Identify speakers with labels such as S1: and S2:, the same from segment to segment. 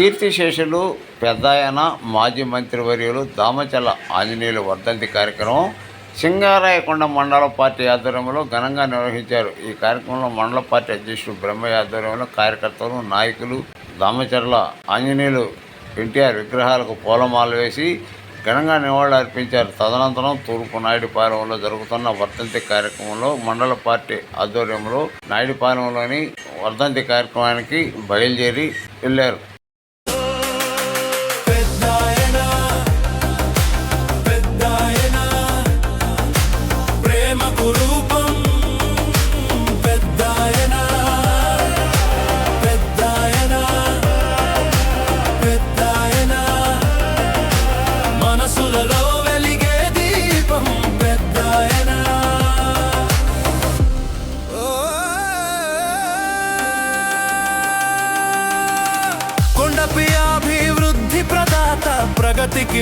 S1: కీర్తిశేషులు పెద్దాయన మాజీ మంత్రివర్యులు దామచల ఆంజనేయులు వర్ధంతి కార్యక్రమం సింగారాయకొండ మండల పార్టీ ఆధ్వర్యంలో ఘనంగా నిర్వహించారు. ఈ కార్యక్రమంలో మండల పార్టీ అధ్యక్షుడు బ్రహ్మయ్య ఆధ్వర్యంలో కార్యకర్తలు నాయకులు దామచర్ల ఆంజనేయులు ఎన్టీఆర్ విగ్రహాలకు పూలమాలు వేసి ఘనంగా నివాళులు అర్పించారు. తదనంతరం తూర్పు నాయుడుపాలెంలో జరుగుతున్న వర్ధంతి కార్యక్రమంలో మండల పార్టీ ఆధ్వర్యంలో నాయుడుపాలెంలోని వర్ధంతి కార్యక్రమానికి బయలుదేరి వెళ్ళారు.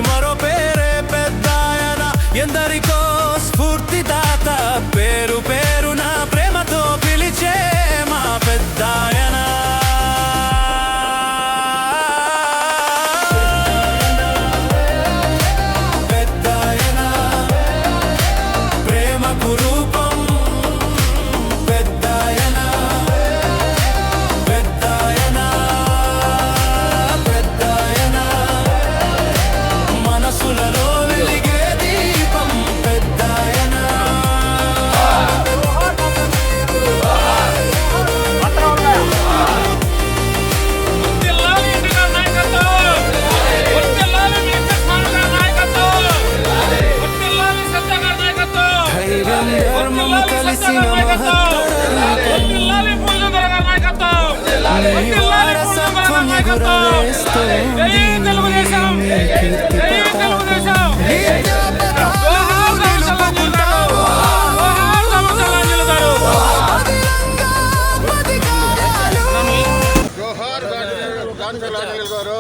S2: মারো
S3: পে గాంధీలాంజల్ గారు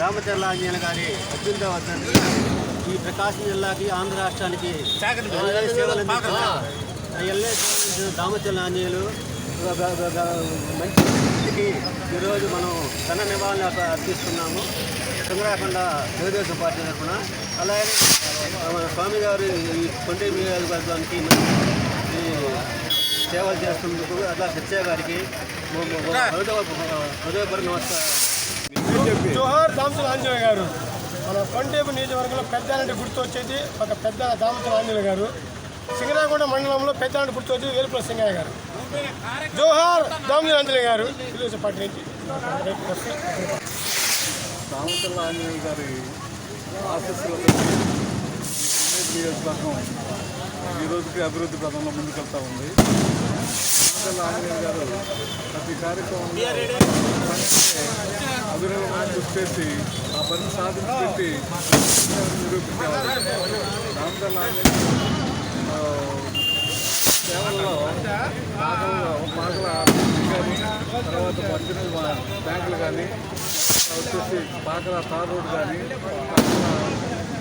S4: రామచర్ల ఆంజనేయులు గారి అత్యంత వర్ధంతి ఈ ప్రకాశం జిల్లాకి ఆంధ్ర రాష్ట్రానికి సేవలు ఈరోజు ఎల్ఏ సేవలు మంచి స్థితికి ఈరోజు మనం ధన నివాళులు అర్పిస్తున్నాము చంద్రాకొండ తెలుగుదేశం పార్టీ తరఫున. అలాగే మన స్వామి గారు ఈ కొండే నియోజకవర్గానికి సేవలు చేస్తున్నందుకు అట్లా సత్య గారికి హృదయ నమస్కారం.
S5: జోహార్ దామతుల ఆంజనేయ గారు. మన కొండేపు నియోజకవర్గంలో పెద్దానంటి గుర్తు వచ్చేది ఒక పెద్ద దామతుల ఆంజనేయ గారు. సింగరాకొండ మండలంలో పెద్దానంటి పుట్టి వచ్చేది వేలుపుల సింగయ్య గారు జోహార్ దామతుల అంజలి గారు తెలుగుదేశం పార్టీ నుంచి
S3: రామచల్ల ఆంజనేయులు గారి నియోజకవర్గం ఈ అభివృద్ధి పదంలో ముందుకెళ్తా ఉంది రామచల్ల ఆంజనేయులు గారు ప్రతి కార్యక్రమంలో అభివృద్ధి కృషి చేసి ఆ పని సాధించి పెట్టి నిరూపించేవారు రామచల్ల ఆంజనేయులు ఆ, సేవల్లో పాకల్లో పాకల కానీ తర్వాత మధ్యన బ్యాంకులు కానీ వచ్చేసి పాకల తార్ రోడ్ కానీ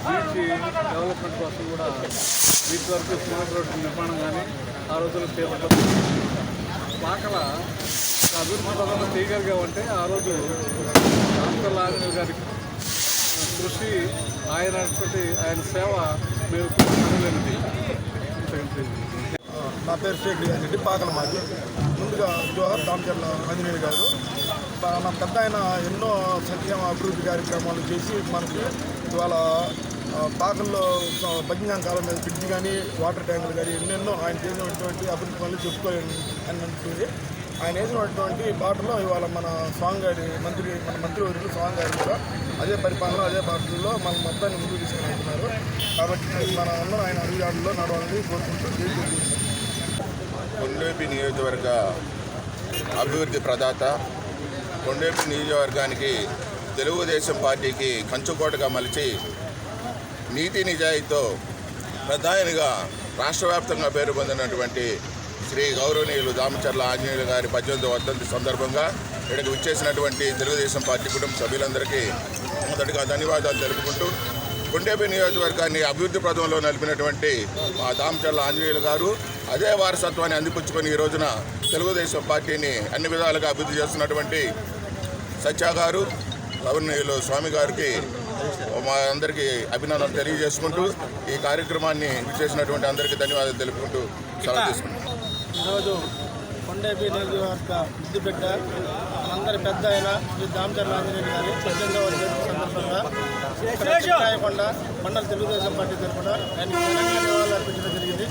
S3: బీచ్ డెవలప్మెంట్ కోసం కూడా బీచ్ వరకు స్మార్ట్ రోడ్డు నిర్మాణం కానీ ఆ రోజుల్లో చేపట్టారు పాకల అభివృద్ధి పదంలో చేయగలిగామంటే ఆ రోజు రామచంద్ర ఆంజనేయులు గారి కృషి ఆయన ఆయన సేవ మేము
S5: నా పేరు షేక్ రియాజ్ రెడ్డి పాకల మాది ముందుగా జోహర్ దామచర్ల ఆంజనేయులు గారు. మన పెద్ద ఆయన ఎన్నో సంక్షేమ అభివృద్ధి కార్యక్రమాలు చేసి మనకి ఇవాళ పాకల్లో బగ్గింగ్ కాలం మీద బ్రిడ్జ్ కానీ వాటర్ ట్యాంకులు కానీ ఎన్నెన్నో ఆయన చేసినటువంటి అభివృద్ధి పనులు చెప్పుకోలేని అన్నట్టుంది. ఆయన వేసినటువంటి బాటలో ఇవాళ మన స్వామి గారి మంత్రి మన మంత్రివర్యులు స్వామి గారు కూడా అదే పరిపాలన అదే పాటల్లో మన మొత్తాన్ని ముందుకు తీసుకెళ్తున్నారు కాబట్టి మన అందరం ఆయన అడుగుజాడల్లో నడవాలని కోరుకుంటూ జై
S3: కొండేపి నియోజకవర్గ అభివృద్ధి ప్రదాత కొండేపి నియోజకవర్గానికి తెలుగుదేశం పార్టీకి కంచుకోటగా మలిచి నీతి నిజాయితీతో ప్రధానిగా రాష్ట్ర వ్యాప్తంగా పేరు పొందినటువంటి శ్రీ గౌరవనీయులు దామచర్ల ఆంజనేయులు గారి పద్దెనిమిది వర్ధంతి సందర్భంగా ఇక్కడికి విచ్చేసినటువంటి తెలుగుదేశం పార్టీ కుటుంబ సభ్యులందరికీ మొదటిగా ధన్యవాదాలు తెలుపుకుంటూ కొండేపి నియోజకవర్గాన్ని అభివృద్ధి ప్రదంలో నలిపినటువంటి మా దామచర్ల ఆంజనేయులు గారు
S6: అదే వారసత్వాన్ని అందిపుచ్చుకొని ఈ రోజున తెలుగుదేశం పార్టీని అన్ని విధాలుగా అభివృద్ధి చేస్తున్నటువంటి సత్య గారు గవర్నర్లు స్వామి గారికి మా అందరికీ అభినందనలు తెలియజేసుకుంటూ ఈ కార్యక్రమాన్ని చేసినటువంటి అందరికీ ధన్యవాదాలు తెలుపుకుంటూ సెలవు తీసుకుంటాం
S7: ఈరోజు కొండేపి నియోజకవర్గ ముద్దుబిడ్డ అందరి పెద్ద అయిన శ్రీ దామచర్ల ఆంజనేయులు గారి పద్దెనిమిదవ సందర్భంగా రాయకుండా మండల తెలుగుదేశం పార్టీ తరఫున ఆయన ఘనంగా నివాళులు అర్పించడం జరిగింది.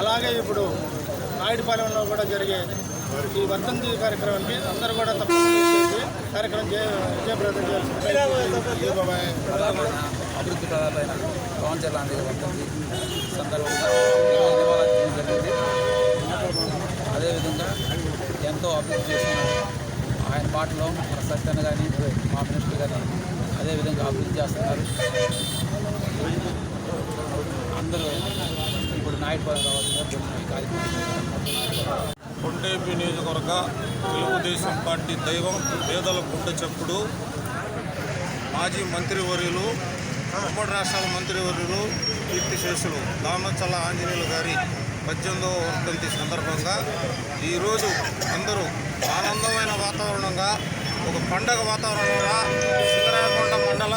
S7: అలాగే ఇప్పుడు నాయుడుపాలెంలో కూడా జరిగే ఈ వర్ధంతి కార్యక్రమానికి అందరూ కూడా తప్పకుండా కార్యక్రమం జయ విజయప్రదం చేయాల్సింది
S8: అభివృద్ధి పదాలైన పవన్ కళ్యాణ్ వర్ధంతి సందర్భంగా జరిగింది అదేవిధంగా ఎంతో అభివృద్ధి చేసిన ఆయన పాటలో మన సత్యన్న కానీ మా మినిస్టర్ గారు అదేవిధంగా అభివృద్ధి చేస్తున్నారు. అందరూ ఇప్పుడు నాయుడుపాలెం రావాల్సిన కార్యక్రమం
S9: కొండేపి నియోజకవర్గ తెలుగుదేశం పార్టీ దైవం పేదల గుండె చెప్పుడు. మాజీ మంత్రివర్యులు ఉమ్మడి రాష్ట్రాల మంత్రివర్యులు కీర్తిశేషులు దామచల్ల ఆంజనేయులు గారి పద్దెనిమిదవ వర్ధంతి సందర్భంగా ఈరోజు అందరూ ఆనందమైన వాతావరణంగా ఒక పండగ వాతావరణంగా సింగరాయకొండ మండల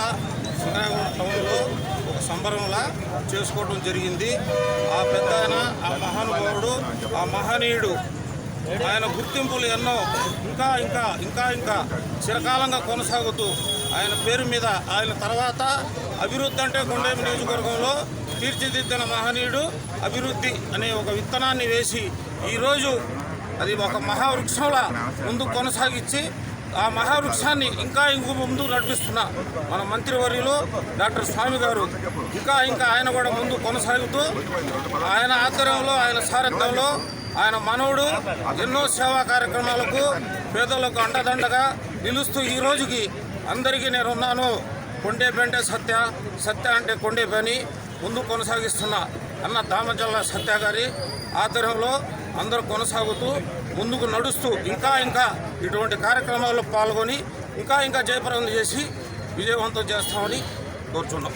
S9: సింగరాయకొండ టౌన్లో ఒక సంబరంలా చేసుకోవడం జరిగింది. ఆ పెద్ద ఆ మహానుభావుడు ఆ మహనీయుడు ఆయన గుర్తింపులు ఎన్నో ఇంకా ఇంకా ఇంకా ఇంకా చిరకాలంగా కొనసాగుతూ ఆయన పేరు మీద ఆయన తర్వాత అభివృద్ధి అంటే కొండేమి నియోజకవర్గంలో తీర్చిదిద్దిన మహనీయుడు అభివృద్ధి అనే ఒక విత్తనాన్ని వేసి ఈరోజు అది ఒక మహావృక్షంలా ముందు కొనసాగించి ఆ మహావృక్షాన్ని ఇంకా ఇంకో ముందు నడిపిస్తున్న మన మంత్రివర్యులు డాక్టర్ స్వామి గారు. ఇంకా ఇంకా ఆయన కూడా ముందు కొనసాగుతూ ఆయన ఆధ్వర్యంలో ఆయన సారథ్యంలో ఆయన మనవుడు ఎన్నో సేవా కార్యక్రమాలకు పేదలకు అండదండగా నిలుస్తూ ఈ రోజుకి అందరికీ నేను ఉన్నాను. కొండే పెంటే సత్య సత్య అంటే కొండే పని ముందు కొనసాగిస్తున్న అన్న దామజల్ల సత్య గారి ఆధ్వర్యంలో అందరూ కొనసాగుతూ ముందుకు నడుస్తూ ఇంకా ఇంకా ఇటువంటి కార్యక్రమాల్లో పాల్గొని ఇంకా ఇంకా జయప్రదం చేసి విజయవంతం చేస్తామని కోరుచున్నాం.